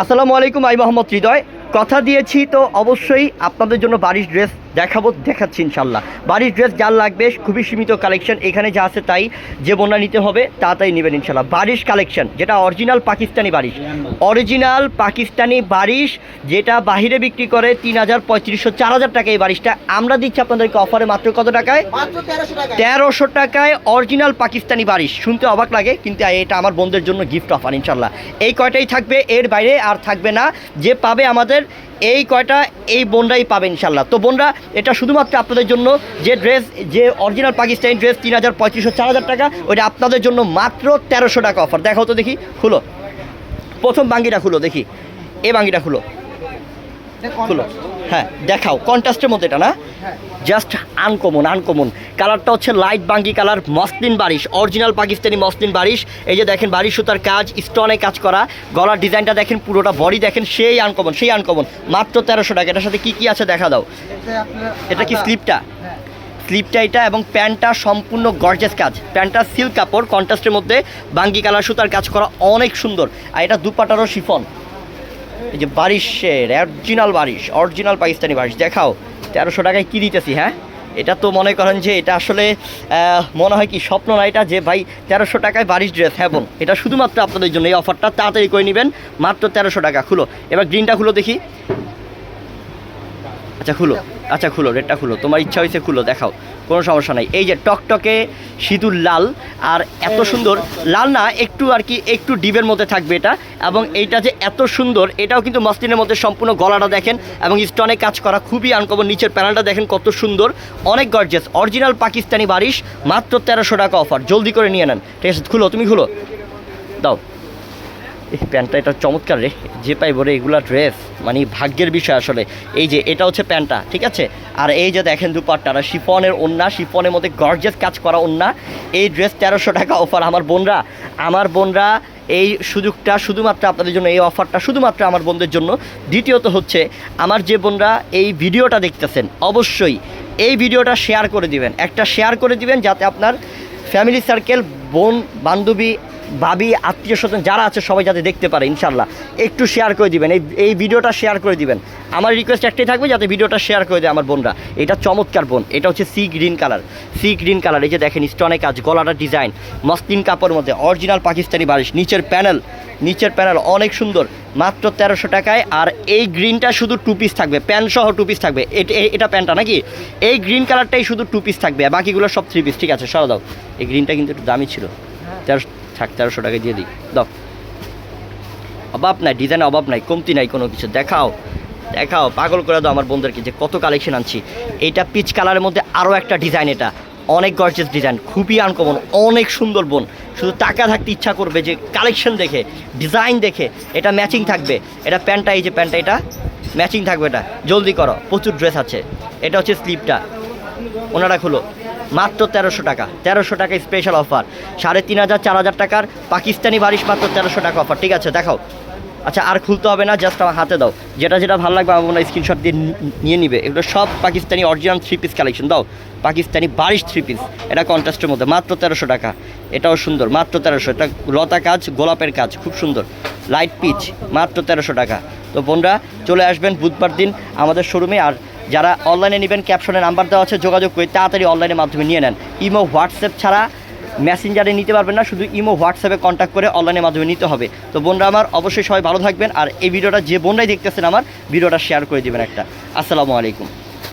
আসসালামু আলাইকুম আই মোহাম্মদ হৃদয়। কথা দিয়েছি তো অবশ্যই আপনাদের জন্য বাড়ির ড্রেস দেখাবো দেখাচ্ছি ইনশাল্লাহ। বাড়ির ড্রেস যার লাগবে খুবই সীমিত কালেকশন এখানে যা আছে তাই যে বন্যা নিতে হবে তাড়াতাড়ি নেবেন ইনশাল্লাহ। বারিশ কালেকশন যেটা অরিজিনাল পাকিস্তানি বারিশ। অরিজিনাল পাকিস্তানি বারিশ যেটা বাহিরে বিক্রি করে তিন হাজার পঁয়ত্রিশশো চার হাজার টাকা এই বারিশটা। আমরা দিচ্ছি আপনাদেরকে অফারে মাত্র কত টাকায়? তেরোশো টাকায়। অরিজিনাল পাকিস্তানি বারিশ। শুনতে অবাক লাগে কিন্তু এটা আমার বোনদের জন্য গিফট অফার ইনশাল্লাহ। এই কয়টাই থাকবে এর বাইরে আর থাকবে না। যে পাবে আমাদের এই কয়টা এই বোনরাই পাবে ইনশাল্লাহ তো বোনরা এটা শুধুমাত্র আপনাদের জন্য যে ড্রেস যে অরিজিনাল পাকিস্তানি ড্রেস তিন হাজার পঁয়ত্রিশশো চার হাজার টাকা ওইটা আপনাদের জন্য মাত্র তেরোশো টাকা অফার দেখাও তো দেখি খুলো। প্রথম বাঙ্গিটা খুলো দেখি। এই বাঙ্গিটা খুলো। খুলো। হ্যাঁ দেখাও কন্ট্রাস্টের মধ্যে এটা না? হ্যাঁ। জাস্ট আনকমন আনকমন কালারটা হচ্ছে লাইট বাঙ্গি colour muslin Barish original Pakistani muslin Barish. এই যে দেখেন বারিশ সুতার কাজ স্টোনে কাজ করা। গলার ডিজাইনটা দেখেন পুরোটা বডি দেখেন সেই আনকমন সেই আনকমন মাত্র তেরোশো টাকা। এটার সাথে কি কি আছে দেখা দাও। এটা কি স্লিপটা হ্যাঁ। স্লিপটা এটা এবং প্যান্টটা সম্পূর্ণ গর্জেস কাজ। প্যান্টটা সিল্ক কাপড় কন্ট্রাস্টের মধ্যে বাঙ্গি কালার সুতার কাজ করা অনেক সুন্দর। আর এটা দুপাটারও শিফন এই যে বারিশের অরিজিনাল বারিশ অরিজিনাল পাকিস্তানি বারিশ। দেখাও, তেরোশো টাকায় কী দিতেছি হ্যাঁ? এটা তো মনে করেন যে এটা আসলে মনে হয় কি স্বপ্ন না এটা যে ভাই তেরোশো টাকায় বারিশ ড্রেস হ্যাঁ এটা শুধুমাত্র আপনাদের জন্য এই অফারটা তাড়াতাড়ি করে নেবেন, মাত্র তেরোশো টাকা, খুলো। এবার গ্রিনটা খুলো দেখি। আচ্ছা খুলো। আচ্ছা খুলো রেডটা খুলো। তোমার ইচ্ছা হয়েছে খুলো, দেখাও। কোনো সমস্যা নাই। এই যে টকটকে সিঁদুর লাল আর এত সুন্দর লাল না একটু আর কি একটু ডিবের মধ্যে থাকবে এটা এবং এইটা যে এত সুন্দর এটাও কিন্তু মসলিনের মধ্যে সম্পূর্ণ গলাটা দেখেন এবং স্টোনে কাজ করা খুবই আনকমন নিচের প্যানেলটা দেখেন কত সুন্দর অনেক গর্জেস অরিজিনাল পাকিস্তানি বারিশ মাত্র তেরোশো টাকা অফার জলদি করে নিয়ে নেন। ঠিক আছে খুলো তুমি খুলো। দাও। এই প্যান্টটা এটা চমৎকার রে। যে পাইব রে এগুলা ড্রেস মানে ভাগ্যের বিষয় আসলে। এই যে এটা হচ্ছে প্যান্টটা, ঠিক আছে? আর এই যে দেখেন দুপাট্টারা শিফনের ওন্না, শিফনের মধ্যে গর্জেস কাজ করা ওন্না। এই ড্রেস তেরোশো টাকা অফার আমার বোনরা। আমার বোনরা এই সুযোগটা শুধুমাত্র আপনাদের জন্য, এই অফারটা শুধুমাত্র আমার বোনদের জন্য। দ্বিতীয়ত হচ্ছে, আমার যে বোনরা এই ভিডিওটা দেখতেছেন, অবশ্যই এই ভিডিওটা শেয়ার করে দিবেন। একটা শেয়ার করে দিবেন যাতে আপনার ফ্যামিলি সার্কেল বোন, বান্ধবী ভাবি আত্মীয় স্বজন যারা আছে সবাই যাতে দেখতে পারে ইনশাল্লাহ একটু শেয়ার করে দিবেন। এই এই ভিডিওটা শেয়ার করে দিবেন। আমার রিকোয়েস্ট একটাই থাকবে যাতে ভিডিওটা শেয়ার করে দেয় আমার বোনরা। এটা চমৎকার বোন। এটা হচ্ছে sea green colour sea green colour এই যে দেখেন স্টোনে কাজ গলাটা ডিজাইন মসলিন কাপড়ের মধ্যে অরিজিনাল পাকিস্তানি বারিশ নিচের প্যানেল নিচের প্যানেল অনেক সুন্দর মাত্র তেরোশো টাকায়। আর এই গ্রিনটা শুধু টু পিস থাকবে প্যান্ট সহ টু পিস থাকবে। এট- এটা প্যান্টটা নাকি? এই গ্রিন কালারটাই শুধু টু পিস থাকবে বাকিগুলো সব থ্রি পিস ঠিক আছে? সরা দাও। এই গ্রিনটা কিন্তু একটু দামি ছিল। তেরোশো থাক, তেরোশো টাকা দিয়ে দিই। দাও। অভাব নাই ডিজাইনে অভাব নাই, কমতি নাই কোনো কিছু। দেখাও দেখাও, পাগল করে দাও আমার বন্ধুদেরকে যে কত কালেকশন আনছি। এটা পিচ কালারের মধ্যে আরও একটা ডিজাইন এটা। অনেক গর্জেস ডিজাইন খুবই আনকমন অনেক সুন্দর বোন। শুধু টাকা থাকতে ইচ্ছা করবে যে কালেকশন দেখে ডিজাইন দেখে, এটা ম্যাচিং থাকবে। এটা প্যান্টটা, এই যে প্যান্টটা এটা ম্যাচিং থাকবে এটা। জলদি করো, প্রচুর ড্রেস আছে। এটা হচ্ছে স্লিপটা ওনারা খুলো। মাত্র তেরোশো টাকা। তেরোশো টাকা স্পেশাল অফার সাড়ে তিন হাজার, চার হাজার টাকার পাকিস্তানি বারিশ মাত্র তেরোশো টাকা অফার ঠিক আছে, দেখাও। আচ্ছা আর খুলতে হবে না জাস্ট আমার হাতে দাও। যেটা যেটা ভালো লাগবে, আমার মনে হয় স্ক্রিনশট দিয়ে নিয়ে নিবে। এগুলো সব Pakistani original three piece collection দাও, পাকিস্তানি বারিশ থ্রি পিস এটা কন্ট্রাস্টের মধ্যে। মাত্র তেরোশো টাকা। এটাও সুন্দর, মাত্র তেরোশো। এটা লতা কাজ, গোলাপের কাজ, খুব সুন্দর। লাইট পিচ মাত্র তেরোশো টাকা। তো বোনরা, চলে আসবেন বুধবার দিন আমাদের শোরুমে আর যারা অনলাইনে নেবেন ক্যাপশনে নাম্বার দেওয়া আছে, যোগাযোগ করে তাড়াতাড়ি অনলাইনের মাধ্যমে নিয়ে নেন। ইমো হোয়াটসঅ্যাপ ছাড়া মেসেঞ্জারে নিতে পারবেন না, শুধু ইমো হোয়াটসঅ্যাপে কন্ট্যাক্ট করে অনলাইনের মাধ্যমে নিতে হবে। তো বোনরা আমার, অবশ্যই সবাই ভালো থাকবেন, আর এই ভিডিওটা যে বোনরাই দেখতেছেন আমার, ভিডিওটা শেয়ার করে দেবেন একটা। আসসালামু আলাইকুম।